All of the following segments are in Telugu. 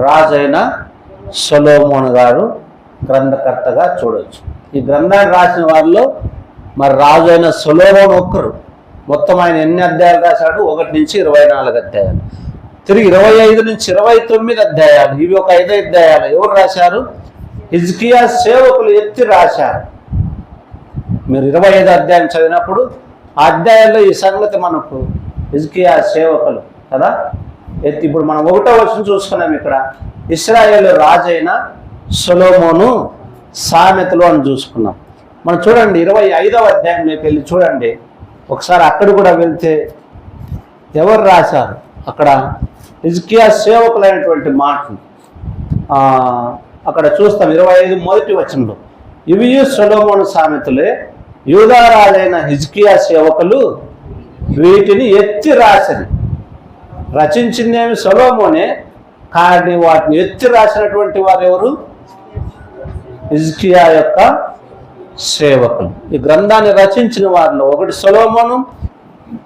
రాజైన సొలోమోన్ గారు గ్రంథకర్తగా చూడవచ్చు ఈ గ్రంథాన్ని రాసిన వారిలో మరి రాజు అయిన సొలోమోన్ ఒక్కరు. మొత్తం ఆయన ఎన్ని అధ్యాయాలు రాశాడు? ఒకటి నుంచి ఇరవై నాలుగు అధ్యాయాలు. తిరిగి ఇరవై ఐదు నుంచి ఇరవై తొమ్మిది అధ్యాయాలు. ఇవి ఒక ఐదు అధ్యాయాలు. ఎవరు రాశారు? హిజ్కియా సేవకులు ఎత్తి రాశారు. మీరు ఇరవై ఐదు అధ్యాయం చదివినప్పుడు ఆ అధ్యాయంలో ఈ సంగతి మనకు హిజ్కియా సేవకులు కదా ఎత్తి ఇప్పుడు మనం ఒకటో వచ్చిన చూసుకున్నాం ఇక్కడ. ఇస్రాయేల్ రాజైన సొలోమోను సామెతలు అని చూసుకున్నాం. మనం చూడండి ఇరవై ఐదవ అధ్యాయంలోకి వెళ్ళి చూడండి. ఒకసారి అక్కడ కూడా వెళ్తే ఎవరు రాశారు? అక్కడ హిజ్కియా సేవకులైనటువంటి మాటలు. అక్కడ చూస్తాం ఇరవై ఐదు మొదటి వచనంలో. ఇవి సొలోమోను సామెతలే యూదారాజైన హిజ్కియా సేవకులు వీటిని ఎత్తి రాశారు రచించిందేమి సొలోమోనే కానీ వాటిని ఎత్తి రాసినటువంటి వారు ఎవరు? హిజ్కియా యొక్క సేవకులు. ఈ గ్రంథాన్ని రచించిన వారిలో ఒకటి సొలోమోను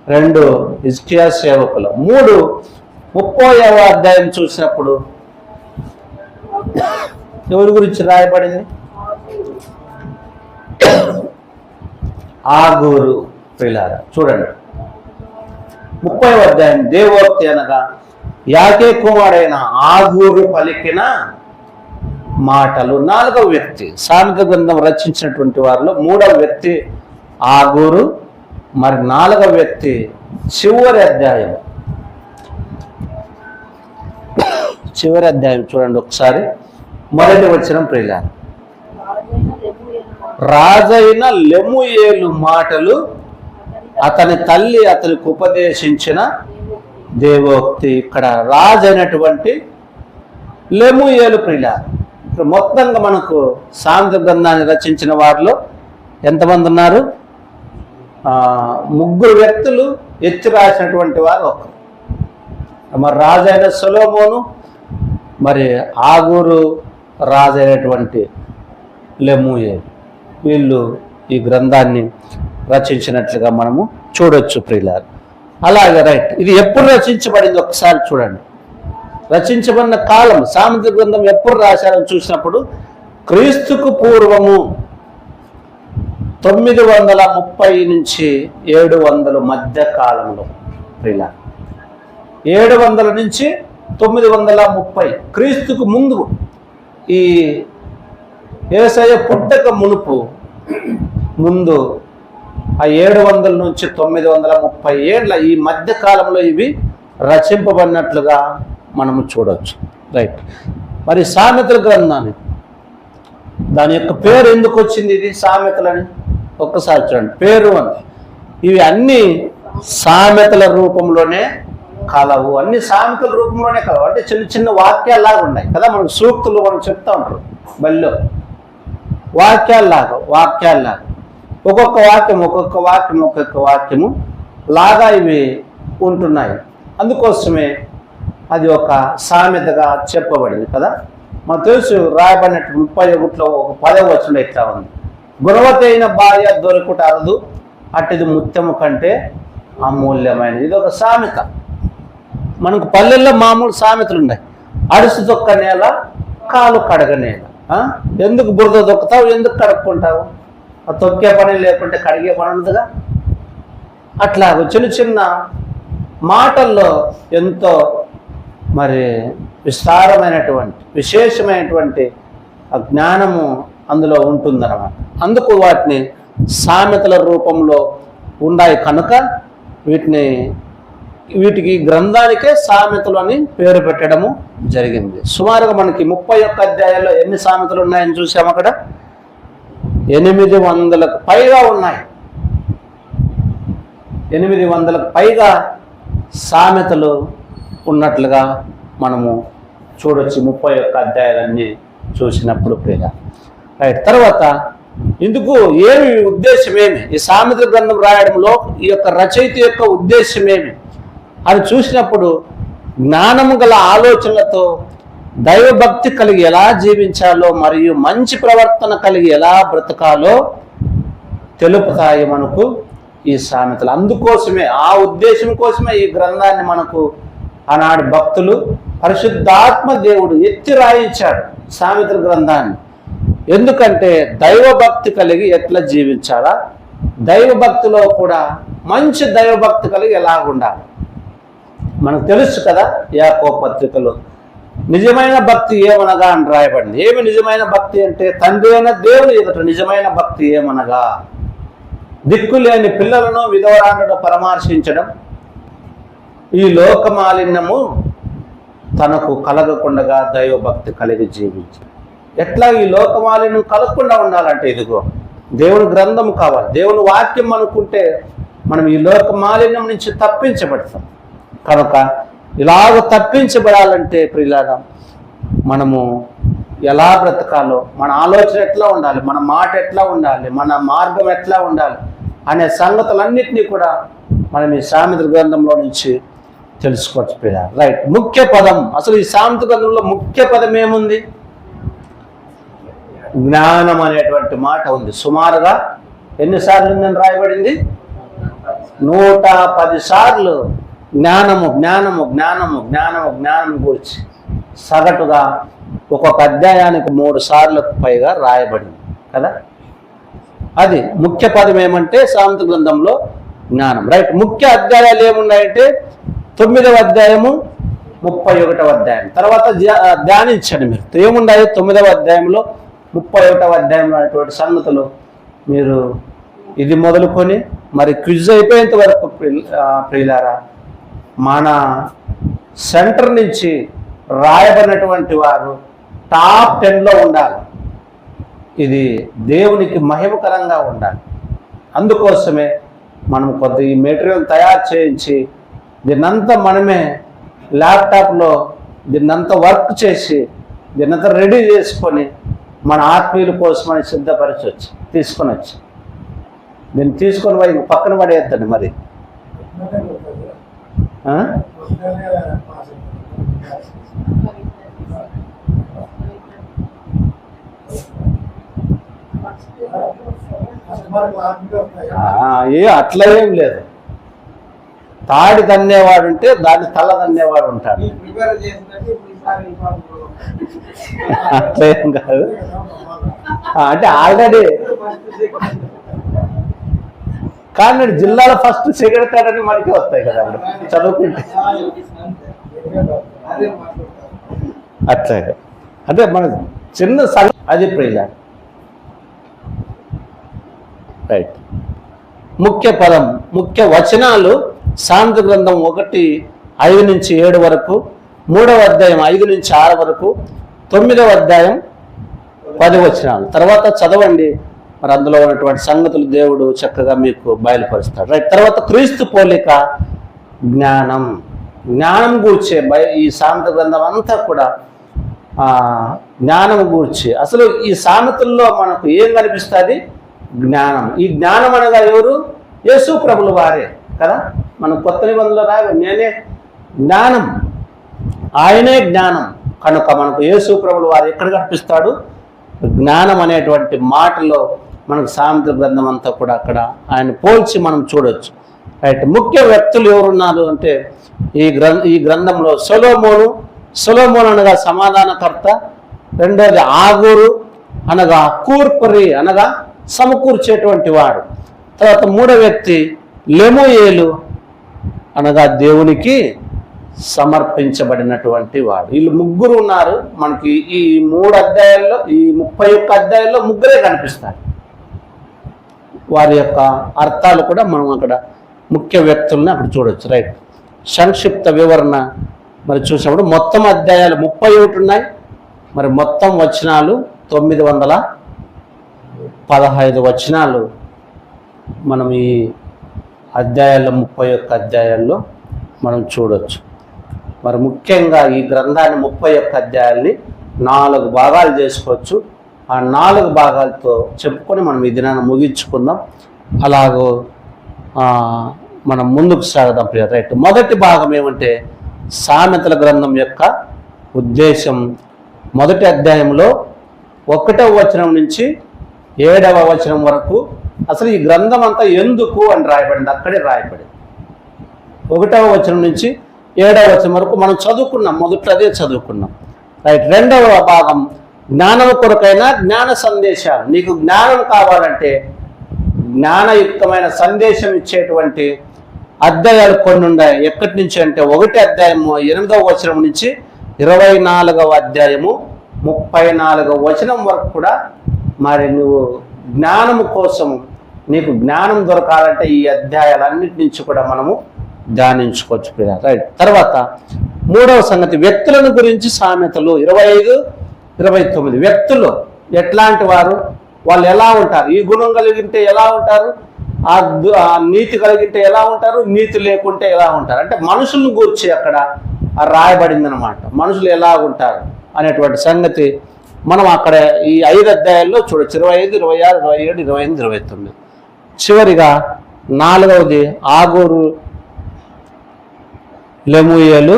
రెండు హిజ్కియా సేవకులు. మూడు ముప్పైవ అధ్యాయం చూసినప్పుడు ఎవరి గురించి రాయబడింది? ఆగూరు పిల్లారా చూడండి. ముప్పై అధ్యాయం. దేవోక్తి అనగా యాకే కుమారైన ఆగూరు పలికిన మాటలు. నాలుగవ వ్యక్తి సాంఘిక గ్రంథం రచించినటువంటి వారిలో మూడవ వ్యక్తి ఆగూరు మరి నాలుగవ వ్యక్తి చివరి అధ్యాయం. చివరి అధ్యాయం చూడండి ఒకసారి. మొదటి వచ్చిన ప్రియుల రాజైన లెముయేలు మాటలు అతని తల్లి అతనికి ఉపదేశించిన దేవోక్తి ఇక్కడ రాజు అయినటువంటి లెముయేలు ప్రియుల ఇక్కడ మొత్తంగా మనకు శాంతి గ్రంథాన్ని రచించిన వారిలో ఎంతమంది ఉన్నారు? ముగ్గురు వ్యక్తులు ఎత్తి రాసినటువంటి వారు ఒకరు మరి రాజైన సొలోమోను మరి ఆగూరు రాజైనటువంటి లెమూయే వీళ్ళు ఈ గ్రంథాన్ని రచించినట్లుగా మనము చూడొచ్చు ప్రియులారు. అలాగే రైట్ ఇది ఎప్పుడు రచించబడింది ఒకసారి చూడండి. రచించబడిన కాలం సామెత గ్రంథం ఎప్పుడు రాశారని చూసినప్పుడు క్రీస్తుకు పూర్వము తొమ్మిది వందల ముప్పై నుంచి ఏడు వందల మధ్య కాలంలో ప్రియుల ఏడు వందల నుంచి తొమ్మిది వందల ముప్పై క్రీస్తుకు ముందు ఈ వ్యవసాయ పుట్టక మునుపు ముందు ఆ ఏడు వందల నుంచి తొమ్మిది వందల ముప్పై ఏళ్ళ ఈ మధ్య కాలంలో ఇవి రచింపబడినట్లుగా మనము చూడవచ్చు రైట్. మరి సామెతల గ్రంథాన్ని. దాని యొక్క పేరు ఎందుకు వచ్చింది ఇది సామెతలని? ఒక్కసారి చూడండి. పేరు అని ఇవి అన్ని సామెతల రూపంలోనే కలవు. అన్ని సామెతల రూపంలోనే కలవు. అంటే చిన్న చిన్న వాక్యాల్లాగా ఉన్నాయి కదా మనం సూక్తులు మనం చెప్తా ఉంటారు బల్లో. వాక్యాల్లాగా వాక్యాల్లాగా. ఒక్కొక్క వాక్యం ఒక్కొక్క వాక్యం ఒక్కొక్క వాక్యము లాగా ఇవి ఉంటున్నాయి. అందుకోసమే అది ఒక సామెతగా చెప్పబడింది కదా. మనకు తెలుసు రాయబడినట్టు ముప్పై ఒకటిలో ఒక పదవి వచ్చిన ఇట్లా ఉంది? గుణవతైన భార్య దొరకుట అరదు అట్టిది ముత్యము కంటే అమూల్యమైనది. ఇది ఒక సామెత. మనకు పల్లెల్లో మామూలు సామెతలు ఉన్నాయి. అడుసు దొక్క నేల కాలు కడగ నేల. ఎందుకు బురద దొక్కుతావు ఎందుకు కడుక్కుంటావు? తొక్కే పని లేకుంటే కడిగే పని ఉండదుగా? అట్లా చిన్న చిన్న మాటల్లో ఎంతో మరి విస్తారమైనటువంటి విశేషమైనటువంటి ఆ జ్ఞానము అందులో ఉంటుందన్నమాట. అందుకు వాటిని సామెతల రూపంలో ఉన్నాయి కనుక వీటిని వీటికి గ్రంథానికే సామెతలు అని పేరు పెట్టడము జరిగింది. సుమారుగా మనకి ముప్పై ఒక్క అధ్యాయాల్లో ఎన్ని సామెతలు ఉన్నాయని చూసాము అక్కడ? ఎనిమిది వందలకు పైగా ఉన్నాయి. ఎనిమిది వందలకు పైగా సామెతలు ఉన్నట్లుగా మనము చూడొచ్చు. ముప్పై ఒక్క అధ్యాయాలన్నీ చూసినప్పుడు ప్రియ రైట్ తర్వాత ఇందుకు ఏమి ఉద్దేశం ఏమి ఈ సామెత గ్రంథం రాయడంలో ఈ యొక్క రచయిత యొక్క ఉద్దేశం ఏమి అని చూసినప్పుడు జ్ఞానము గల ఆలోచనలతో దైవభక్తి కలిగి ఎలా జీవించాలో మరియు మంచి ప్రవర్తన కలిగి ఎలా బ్రతకాలో తెలుపుతాయి మనకు ఈ సామెతలు. అందుకోసమే ఆ ఉద్దేశం కోసమే ఈ గ్రంథాన్ని మనకు ఆనాడు భక్తులు పరిశుద్ధాత్మ దేవుడు ఎత్తి రాయించాడు సామెతల గ్రంథాన్ని. ఎందుకంటే దైవభక్తి కలిగి ఎట్లా జీవించాలా? దైవభక్తిలో కూడా మంచి దైవభక్తి కలిగి ఎలాగుండాలి? మనకు తెలుసు కదా యాకో పత్రికలో నిజమైన భక్తి ఏమనగా అని రాయబడింది. ఏమి నిజమైన భక్తి అంటే తండ్రి అయిన దేవుని ఎదుట నిజమైన భక్తి ఏమనగా? దిక్కులేని పిల్లలను విధవరాండను పరామర్శించడం ఈ లోకమాలిన్యము తనకు కలగకుండా దైవభక్తి కలిగి జీవించడం. ఎట్లా ఈ లోకమాలిన్యం కలగకుండా ఉండాలంటే ఇదిగో దేవుని గ్రంథం కావాలి. దేవుని వాక్యం అనుకుంటే మనం ఈ లోక మాలిన్యం నుంచి తప్పించబడతాం. కనుక ఇలాగ తప్పించబడాలంటే ప్రిలారా మనము ఎలా బ్రతకాలో మన ఆలోచన ఎట్లా ఉండాలి మన మాట ఎట్లా ఉండాలి మన మార్గం ఎట్లా ఉండాలి అనే సంగతులన్నింటినీ కూడా మనం ఈ సామెత గ్రంథంలో నుంచి తెలుసుకోవచ్చు ప్రియ రైట్ ముఖ్య పదం. అసలు ఈ సామెత గ్రంథంలో ముఖ్య పదం ఏముంది? జ్ఞానం అనేటువంటి మాట ఉంది. సుమారుగా ఎన్నిసార్లు ఉందని రాయబడింది? నూట పది సార్లు జ్ఞానము జ్ఞానము జ్ఞానము జ్ఞానము జ్ఞానం గురించి సగటుగా ఒక్కొక్క అధ్యాయానికి మూడు సార్లకు పైగా రాయబడింది కదా? అది ముఖ్య పదం ఏమంటే సామెత గ్రంథంలో జ్ఞానం. రైట్ ముఖ్య అధ్యాయాలు ఏమున్నాయంటే తొమ్మిదవ అధ్యాయము ముప్పై ఒకటవ అధ్యాయం. తర్వాత ధ్యా- ధ్యానించండి మీరు. ఏమున్నాయి తొమ్మిదవ అధ్యాయంలో ముప్పై ఒకటవ అధ్యాయంలో అనేటువంటి సంగతులు మీరు ఇది మొదలుకొని మరి క్విజ్ అయిపోయేంత వరకు ప్రిల్- ప్రియులారా మన సెంటర్ నుంచి రాయబడినటువంటి వారు టాప్ టెన్లో ఉండాలి. ఇది దేవునికి మహిమకరంగా ఉండాలి. అందుకోసమే మనం కొద్ది ఈ మెటీరియల్ తయారు చేయించి దీన్నంతా మనమే ల్యాప్టాప్లో దీన్నంతా వర్క్ చేసి దీన్నంతా రెడీ చేసుకొని మన ఆత్మీయుల కోసమని సిద్ధపరచవచ్చు తీసుకొని వచ్చి దీన్ని తీసుకొని పోయి పక్కన పడేద్దండి మరి. ఏ అట్లా ఏం లేదు. తాడి తన్నేవాడు ఉంటే దాన్ని తల తన్నేవాడు ఉంటాడు అట్లేం అట్లా ఏం కాదు. అంటే ఆల్రెడీ కానీ జిల్లాలో ఫస్ట్ సెక్రటరీ మనకి వస్తాయి కదా అప్పుడు చదువుకుంటే. అదే అంటే మన చిన్న సంగ అది ప్రియుల రైట్ ముఖ్య పదం ముఖ్య వచనాలు శాంత గ్రంథం ఒకటి ఐదు నుంచి ఏడు వరకు మూడవ అధ్యాయం ఐదు నుంచి ఆరు వరకు తొమ్మిదవ అధ్యాయం పది వచనాలు. తర్వాత చదవండి. మరి అందులో ఉన్నటువంటి సంగతులు దేవుడు చక్కగా మీకు బయలుపరుస్తాడు. రైట్ తర్వాత క్రీస్తు పోలిక జ్ఞానం. జ్ఞానం గూర్చే బయ ఈ సామెత గ్రంథం అంతా కూడా జ్ఞానం గూర్చి. అసలు ఈ సామెతల్లో మనకు ఏం కనిపిస్తుంది? జ్ఞానం. ఈ జ్ఞానం అనగా ఎవరు? యేసు ప్రభులు వారే. కదా? మనం కొత్త నిబంధనలు రాగా నేనే జ్ఞానం. ఆయనే జ్ఞానం. కనుక మనకు యేసు ప్రభులు వారు ఎక్కడ కనిపిస్తాడు? జ్ఞానం అనేటువంటి మాటలో మనకు సామెత గ్రంథం అంతా కూడా అక్కడ ఆయన పోల్చి మనం చూడొచ్చు. రైట్ ముఖ్య వ్యక్తులు ఎవరున్నారు అంటే ఈ గ్రంథ ఈ గ్రంథంలో సొలోమోను సొలోమోన్ అనగా సమాధానకర్త రెండోది ఆగూరు అనగా కూర్పరి అనగా సమకూర్చేటువంటి వాడు. తర్వాత మూడో వ్యక్తి లెమోయేలు అనగా దేవునికి సమర్పించబడినటువంటి వాడు. వీళ్ళు ముగ్గురు ఉన్నారు. మనకి ఈ మూడు అధ్యాయాల్లో ఈ ముప్పై ఒక్క అధ్యాయాల్లో ముగ్గురే కనిపిస్తారు. వారి యొక్క అర్థాలు కూడా మనం అక్కడ ముఖ్య వ్యక్తుల్ని అక్కడ చూడవచ్చు రైట్ సంక్షిప్త వివరణ మరి చూసినప్పుడు మొత్తం అధ్యాయాలు ముప్పై ఒకటి ఉన్నాయి. మరి మొత్తం వచనాలు తొమ్మిది వందల పదహైదు వచనాలు మనం ఈ అధ్యాయాల్లో ముప్పై ఒక్క అధ్యాయాల్లో మనం చూడవచ్చు మరి ముఖ్యంగా ఈ గ్రంథాన్ని ముప్పై ఒక్క అధ్యాయాల్ని నాలుగు భాగాలు చేసుకోవచ్చు. ఆ నాలుగు భాగాలతో చెప్పుకొని మనం ఈ దినాన్ని ముగించుకుందాం. అలాగో మనం ముందుకు సాగదాం ప్రియ రైట్. మొదటి భాగం ఏమంటే సామెతల గ్రంథం యొక్క ఉద్దేశం. మొదటి అధ్యాయంలో ఒకటవ వచనం నుంచి ఏడవ వచనం వరకు అసలు ఈ గ్రంథం అంతా ఎందుకు అని రాయబడింది. అక్కడే రాయబడింది. ఒకటవ వచనం నుంచి ఏడవ వచనం వరకు మనం చదువుకున్నాం. మొదట అదే చదువుకున్నాం. రైట్. రెండవ భాగం జ్ఞానం కొరకైన జ్ఞాన సందేశాలు. నీకు జ్ఞానం కావాలంటే జ్ఞానయుక్తమైన సందేశం ఇచ్చేటువంటి అధ్యాయాలు కొన్ని ఉన్నాయి. ఎక్కడి నుంచి అంటే ఒకటి అధ్యాయము ఎనిమిదవ వచనం నుంచి ఇరవై నాలుగవ అధ్యాయము ముప్పై నాలుగవ వచనం వరకు కూడా మరి నువ్వు జ్ఞానము కోసం నీకు జ్ఞానం దొరకాలంటే ఈ అధ్యాయాలన్నిటి నుంచి కూడా మనము ధ్యానించుకోవచ్చు. రైట్. తర్వాత మూడవ సంగతి వ్యక్తులను గురించి సామెతలు. ఇరవై ఐదు ఇరవై తొమ్మిది వ్యక్తులు ఎట్లాంటి వారు వాళ్ళు ఎలా ఉంటారు? ఈ గుణం కలిగింటే ఎలా ఉంటారు? ఆ నీతి కలిగింటే ఎలా ఉంటారు? నీతి లేకుంటే ఎలా ఉంటారు? అంటే మనుషులను గూర్చి అక్కడ రాయబడింది అనమాట మనుషులు ఎలా ఉంటారు అనేటువంటి సంగతి మనం అక్కడ ఈ ఐదు అధ్యాయాల్లో చూడొచ్చు. ఇరవై ఐదు ఇరవై ఆరు ఇరవై ఏడు ఇరవై ఎనిమిది ఇరవై తొమ్మిది. చివరిగా నాలుగవది ఆగూరు లెముయేలు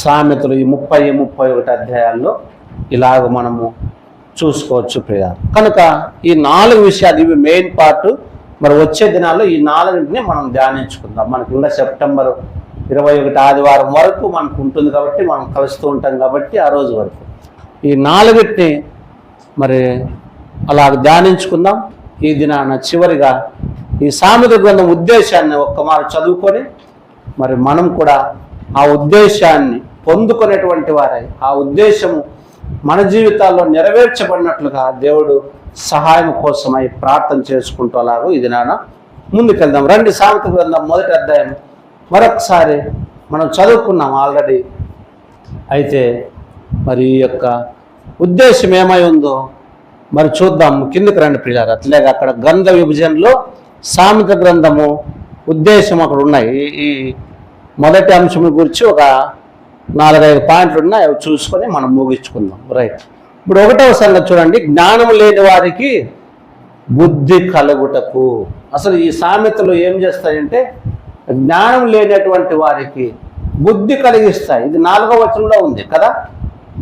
సామెతలు ఈ ముప్పై ముప్పై ఒకటి అధ్యాయాల్లో ఇలాగ మనము చూసుకోవచ్చు ప్రియ. కనుక ఈ నాలుగు విషయాలు ఇవి మెయిన్ పార్ట్ మరి వచ్చే దినాల్లో ఈ నాలుగింటిని మనం ధ్యానించుకుందాం. మనకి ఇంకా సెప్టెంబర్ ఇరవై ఒకటి ఆదివారం వరకు మనకు ఉంటుంది కాబట్టి మనం కలుస్తూ ఉంటాం కాబట్టి ఆ రోజు వరకు. ఈ నాలుగిటిని మరి అలా ధ్యానించుకుందాం. ఈ దినాన చివరిగా ఈ సామెత గ్రంథం ఉద్దేశాన్ని ఒక్క మారు చదువుకొని మరి మనం కూడా ఆ ఉద్దేశాన్ని పొందుకునేటువంటి వారై ఆ ఉద్దేశము మన జీవితాల్లో నెరవేర్చబడినట్లుగా దేవుడు సహాయం కోసమై ప్రార్థన చేసుకుంటూ ఇది నాన్న ముందుకెళ్దాం. రండి సామెత గ్రంథం మొదటి అధ్యాయం. మరొకసారి మనం చదువుకున్నాం ఆల్రెడీ. అయితే మరి ఈ యొక్క ఉద్దేశం ఏమై ఉందో మరి చూద్దాం. కిందకి రండి ప్రియారు అట్లేగా అక్కడ గ్రంథ విభజనలో సామెత గ్రంథము ఉద్దేశం అక్కడ ఉన్నాయి. ఈ- ఈ మొదటి అంశం గురించి ఒక నాలుగైదు పాయింట్లు ఉన్నాయి అవి చూసుకొని మనం ముగించుకుందాం. రైట్ ఇప్పుడు ఒకటవ సంగతి చూడండి. జ్ఞానం లేని వారికి బుద్ధి కలుగుటకు. అసలు ఈ సామెతలు ఏం చేస్తాయంటే జ్ఞానం లేనటువంటి వారికి బుద్ధి కలిగిస్తాయి. ఇది నాలుగవ వచనంలో ఉంది కదా?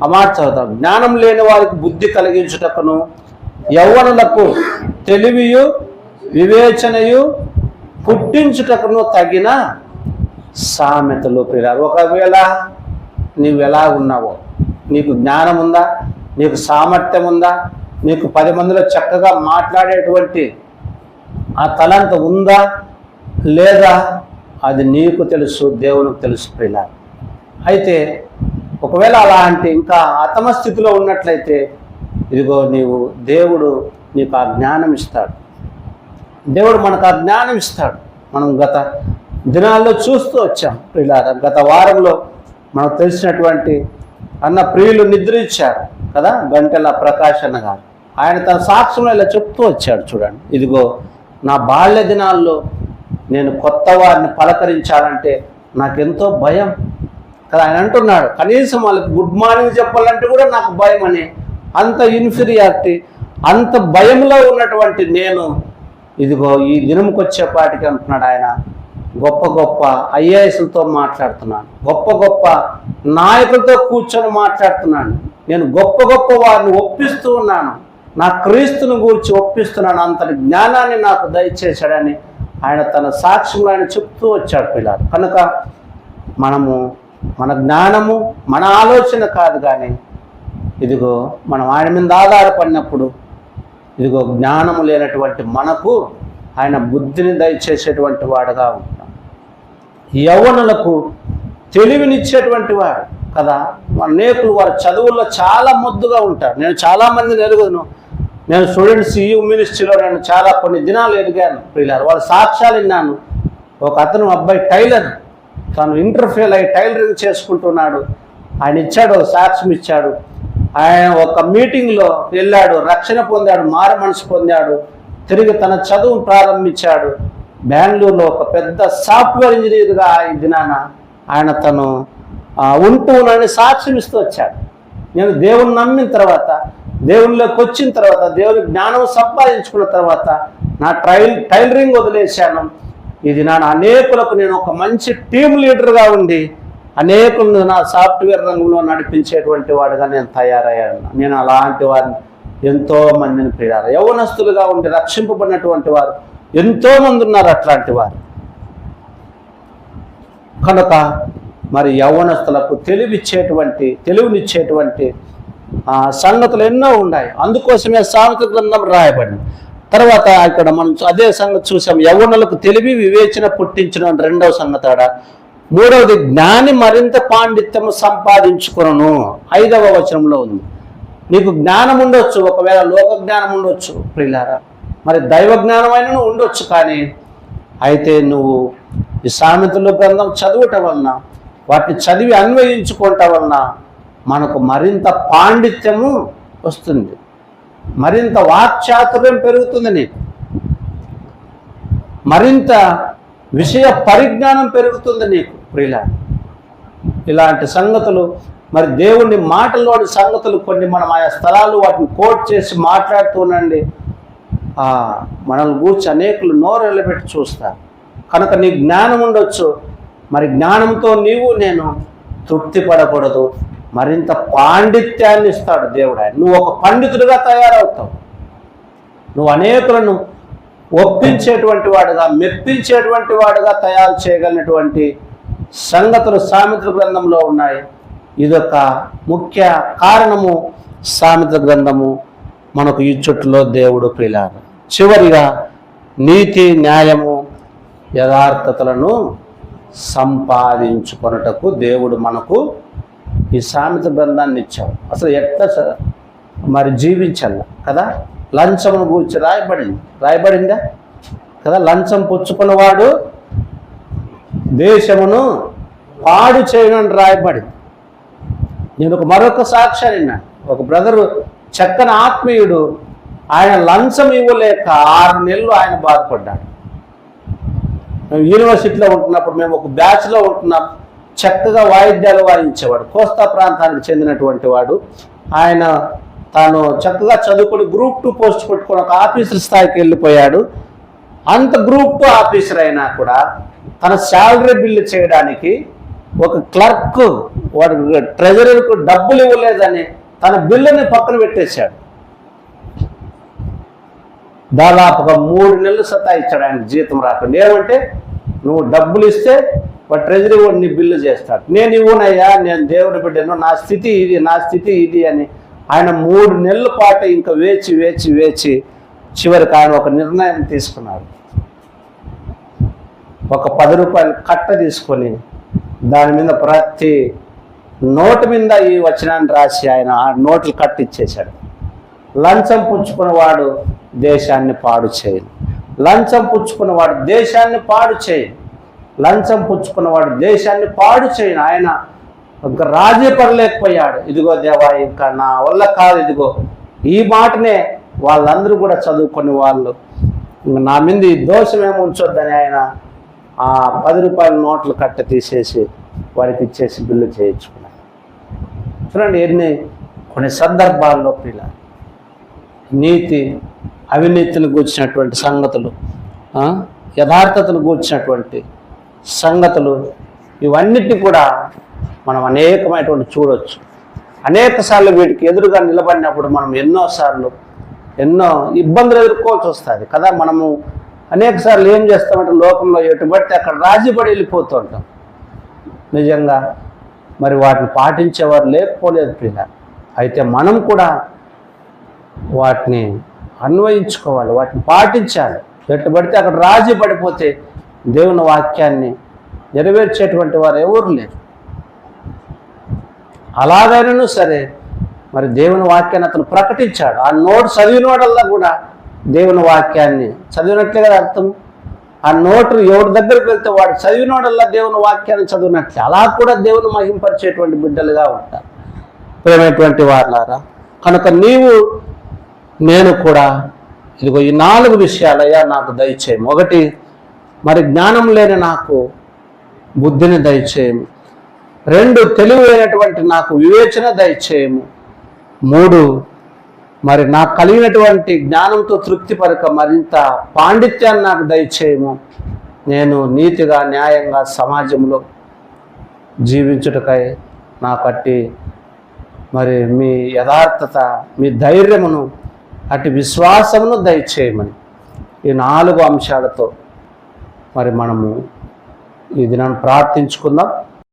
ఆ మాట చదువుతాం జ్ఞానం లేని వారికి బుద్ధి కలిగించుటకును యవ్వనులకు తెలివియు వివేచనయు పుట్టించుటకును తగిన సామెతలు. పిల్లలు ఒకవేళ నీవు ఎలా ఉన్నావో నీకు జ్ఞానం ఉందా నీకు సామర్థ్యం ఉందా నీకు పది మందిలో చక్కగా మాట్లాడేటువంటి ఆ తలంత ఉందా? లేదా అది నీకు తెలుసు దేవునికి తెలుసు ప్రిలా అయితే ఒకవేళ అలాంటి ఇంకా అతమ స్థితిలో ఉన్నట్లయితే ఇదిగో నీవు దేవుడు నీకు ఆ జ్ఞానం ఇస్తాడు. దేవుడు మనకు ఆ జ్ఞానం ఇస్తాడు. మనం గత దినాల్లో చూస్తూ వచ్చాం ప్రియులారా. గత వారంలో మనకు తెలిసినటువంటి అన్న ప్రియులు నిద్రించారు కదా? గంటల ప్రకాశన గారు. ఆయన తన సాక్ష్యంలో ఇలా చెప్తూ వచ్చాడు చూడండి. ఇదిగో నా బాల్య దినాల్లో నేను కొత్త వారిని పలకరించాలంటే నాకెంతో భయం. కదా ఆయన అంటున్నాడు కనీసం వాళ్ళకి గుడ్ మార్నింగ్ చెప్పాలంటే కూడా నాకు భయం అని అంత ఇన్ఫీరియారిటీ అంత భయంలో ఉన్నటువంటి నేను ఇదిగో ఈ దినంకొచ్చేపాటికి అంటున్నాడు ఆయన. గొప్ప గొప్ప ఐఏఎస్లతో మాట్లాడుతున్నాను. గొప్ప గొప్ప నాయకులతో కూర్చొని మాట్లాడుతున్నాను. నేను గొప్ప గొప్ప వారిని ఒప్పిస్తూ ఉన్నాను. నా క్రీస్తుని గురించి ఒప్పిస్తున్నాను. అంతటి జ్ఞానాన్ని నాకు దయచేశాడని ఆయన తన సాక్ష్యంలో ఆయన చెప్తూ వచ్చాడు పిల్లలు కనుక మనము మన జ్ఞానము మన ఆలోచన కాదు కానీ ఇదిగో మనం ఆయన మీద ఆధారపడినప్పుడు ఇదిగో జ్ఞానము లేనటువంటి మనకు ఆయన బుద్ధిని దయచేసేటువంటి వాడుగా ఉంటాం యవ్వనులకు తెలివినిచ్చేటువంటి వారు కదా? అనేకులు వారి చదువుల్లో చాలా ముద్దుగా ఉంటారు. నేను చాలామంది ఎరుగుదను నేను స్టూడెంట్స్ ఈ మినిస్ట్రీలో నేను చాలా కొన్ని దినాలు ఎదిగాను పిల్లలు వాళ్ళ సాక్ష్యాలు విన్నాను. ఒక అతను అబ్బాయి టైలర్. తను ఇంటర్ఫెయిల్ అయ్యి టైలరింగ్ చేసుకుంటున్నాడు. ఆయన ఇచ్చాడు ఒక సాక్ష్యం ఇచ్చాడు. ఆయన ఒక మీటింగ్లో వెళ్ళాడు రక్షణ పొందాడు మారు మనసు పొందాడు. తిరిగి తన చదువు ప్రారంభించాడు. బెంగళూరులో ఒక పెద్ద సాఫ్ట్వేర్ ఇంజనీర్గా ఈ దినాన ఆయన తను ఉంటూ ఉన్నాడని సాక్ష్యం ఇస్తూ వచ్చాడు. నేను దేవుని నమ్మిన తర్వాత దేవునిలోకి వచ్చిన తర్వాత దేవుని జ్ఞానం సంపాదించుకున్న తర్వాత నా ట్రైల్ టైలరింగ్ వదిలేశాను. ఇది నా అనేకులకు నేను ఒక మంచి టీం లీడర్గా ఉండి అనేకులను నా సాఫ్ట్వేర్ రంగంలో నడిపించేటువంటి వాడుగా నేను తయారయ్యాను. నేను అలాంటి వారిని ఎంతో మందిని ప్రియారు యవనస్తులుగా ఉండి రక్షింపబడినటువంటి వారు ఎంతోమంది ఉన్నారు అట్లాంటి వారు. కనుక మరి యవ్వనస్తులకు తెలివిచ్చేటువంటి తెలివినిచ్చేటువంటి సంగతులు ఎన్నో ఉన్నాయి. అందుకోసమే సామెత గ్రంథం రాయబడింది. తర్వాత ఇక్కడ మనం అదే సంగతి చూసాం. యవ్వనులకు తెలివి వివేచన పుట్టించిన రెండవ సంగతి ఆడ. మూడవది జ్ఞాని మరింత పాండిత్యము సంపాదించుకును ఐదవ వచనంలో ఉంది. నీకు జ్ఞానం ఉండొచ్చు ఒకవేళ లోక జ్ఞానం ఉండొచ్చు ప్రియులారా. మరి దైవ జ్ఞానమైన ఉండొచ్చు కానీ అయితే నువ్వు ఈ సామెతలు గ్రంథం చదువుట వలన వాటిని చదివి అన్వయించుకోవటం వలన మనకు మరింత పాండిత్యము వస్తుంది. మరింత వాక్చాతుర్యం పెరుగుతుంది నీకు. మరింత విషయ పరిజ్ఞానం పెరుగుతుంది నీకు ప్రియుల ఇలాంటి సంగతులు మరి దేవుని మాటల్లోని సంగతులు కొన్ని మనం ఆయా స్థలాలు వాటిని కోట్ చేసి మాట్లాడుతూ ఉండండి. మనల్ని కూర్చి అనేకులు నోరెళ్ళ పెట్టి చూస్తారు. కనుక నీ జ్ఞానం ఉండొచ్చు. మరి జ్ఞానంతో నీవు నేను తృప్తి పడకూడదు. మరింత పాండిత్యాన్ని ఇస్తాడు దేవుడు ఆయన. నువ్వు ఒక పండితుడిగా తయారవుతావు. నువ్వు అనేకులను ఒప్పించేటువంటి వాడుగా మెప్పించేటువంటి వాడుగా తయారు చేయగలిగినటువంటి సంగతులు సామెతల గ్రంథంలో ఉన్నాయి. ఇదొక ముఖ్య కారణము సామెత గ్రంథము. మనకు ఈ చుట్టులో దేవుడు ప్రిలాగ చివరిగా నీతి న్యాయము యథార్థతలను సంపాదించుకొనుటకు దేవుడు మనకు ఈ సామెత గ్రంథాన్ని ఇచ్చాడు. అసలు ఎట్లా స- మరి జీవించాల? కదా? లంచమును గురించి రాయబడింది. రాయబడిందా? కదా? లంచం పుచ్చుకున్నవాడు దేశమును పాడు చేయడం రాయబడింది. నేను ఒక మరొక సాక్ష్యాన్ని విన్నాను. ఒక బ్రదరు చక్కని ఆత్మీయుడు ఆయన లంచం ఇవ్వలేక ఆరు నెలలు ఆయన బాధపడ్డాడు. మేము యూనివర్సిటీలో ఉంటున్నప్పుడు మేము ఒక బ్యాచ్లో ఉంటున్నాం. చక్కగా వాయిద్యాలు వాయించేవాడు. కోస్తా ప్రాంతానికి చెందినటువంటి వాడు. ఆయన తాను చక్కగా చదువుకొని గ్రూప్ టూ పోస్ట్ పెట్టుకొని ఒక ఆఫీసర్ స్థాయికి వెళ్ళిపోయాడు. అంత గ్రూప్ టూ ఆఫీసర్ అయినా కూడా తన శాలరీ బిల్లు చేయడానికి ఒక క్లర్క్ వాడు ట్రెజరీకు డబ్బులు ఇవ్వలేదని తన బిల్లుని పక్కన పెట్టేశాడు. దాదాపుగా మూడు నెలలు సతాయిచ్చాడు ఆయన జీతం రాకుండా. ఏమంటే నువ్వు డబ్బులు ఇస్తే వాడు ట్రెజరీ వాడు నీ బిల్లు చేస్తాడు. నేను ఇవ్వనయ్యా నేను దేవుని బిడ్డను నా స్థితి ఇది నా స్థితి ఇది అని ఆయన మూడు నెలల పాటు ఇంకా వేచి వేచి వేచి చివరికి ఆయన ఒక నిర్ణయం తీసుకున్నాడు ఒక పది రూపాయలు కట్ట తీసుకొని దాని మీద ప్రతి నోటు మీద ఈ వచనాన్ని రాసి ఆయన ఆ నోట్లు కట్టిచ్చేశాడు. లంచం పుచ్చుకున్నవాడు దేశాన్ని పాడు చేయను. లంచం పుచ్చుకున్నవాడు దేశాన్ని పాడు చేయను. లంచం పుచ్చుకున్నవాడు దేశాన్ని పాడు చేయను. ఆయన ఒక రాజీ పడలేకపోయాడు. ఇదిగో దేవా ఇంకా నా వల్ల కాదు ఇదిగో. ఈ మాటనే వాళ్ళందరూ కూడా చదువుకునే వాళ్ళు నా మీద ఈ దోషం ఏమి ఉంచొద్దని ఆయన ఆ పది రూపాయల నోట్లు కట్ట తీసేసి వారికి ఇచ్చేసి బిల్లు చేయించుకున్నాడు చూడండి ఎన్ని కొన్ని సందర్భాల్లో పిల్ల నీతి అవినీతిని గూర్చినటువంటి సంగతులు యథార్థతను గూర్చినటువంటి సంగతులు ఇవన్నిటిని కూడా మనం అనేకమైనటువంటి చూడవచ్చు అనేకసార్లు వీటికి ఎదురుగా నిలబడినప్పుడు మనం ఎన్నోసార్లు ఎన్నో ఇబ్బందులు ఎదుర్కోవాల్సి వస్తుంది. కదా మనము అనేకసార్లు ఏం చేస్తామంటే లోకంలో ఎటు పడితే అక్కడ రాజీపడి వెళ్ళిపోతుంటాం నిజంగా మరి వాటిని పాటించేవారు లేకపోలేదు ప్రియ. అయితే మనం కూడా వాటిని అన్వయించుకోవాలి వాటిని పాటించాలి. ఎట్టు పడితే అక్కడ రాజీ పడిపోతే దేవుని వాక్యాన్ని నెరవేర్చేటువంటి వారు ఎవరు లేరు. అలాగైనా సరే మరి దేవుని వాక్యాన్ని అతను ప్రకటించాడు. ఆ నోటు చదివిన వాడల్లా కూడా దేవుని వాక్యాన్ని చదివినట్లే కదా అర్థం ఆ నోటు ఎవరి దగ్గరికి వెళ్తే వాడు చదివినోడల్లా దేవుని వాక్యాన్ని చదివినట్టు అలా కూడా దేవుని మహింపరిచేటువంటి బిడ్డలుగా ఉంటారు. ప్రేమైనటువంటి వారులారా కనుక నీవు నేను కూడా ఇదిగో ఈ నాలుగు విషయాలయ్యా నాకు దయచేయము ఒకటి మరి జ్ఞానం లేని నాకు బుద్ధిని దయచేయము రెండు తెలివైనటువంటి నాకు వివేచన దయచేయము మూడు మరి నాకు కలిగినటువంటి జ్ఞానంతో తృప్తిపరక మరింత పాండిత్యాన్ని నాకు దయచేయము నేను నీతిగా న్యాయంగా సమాజంలో జీవించుటకై నా కట్టి మరి మీ యథార్థత మీ ధైర్యమును అటు విశ్వాసమును దయచేయమని ఈ నాలుగు అంశాలతో మరి మనము ఈ దినాన్ని ప్రార్థించుకుందాం.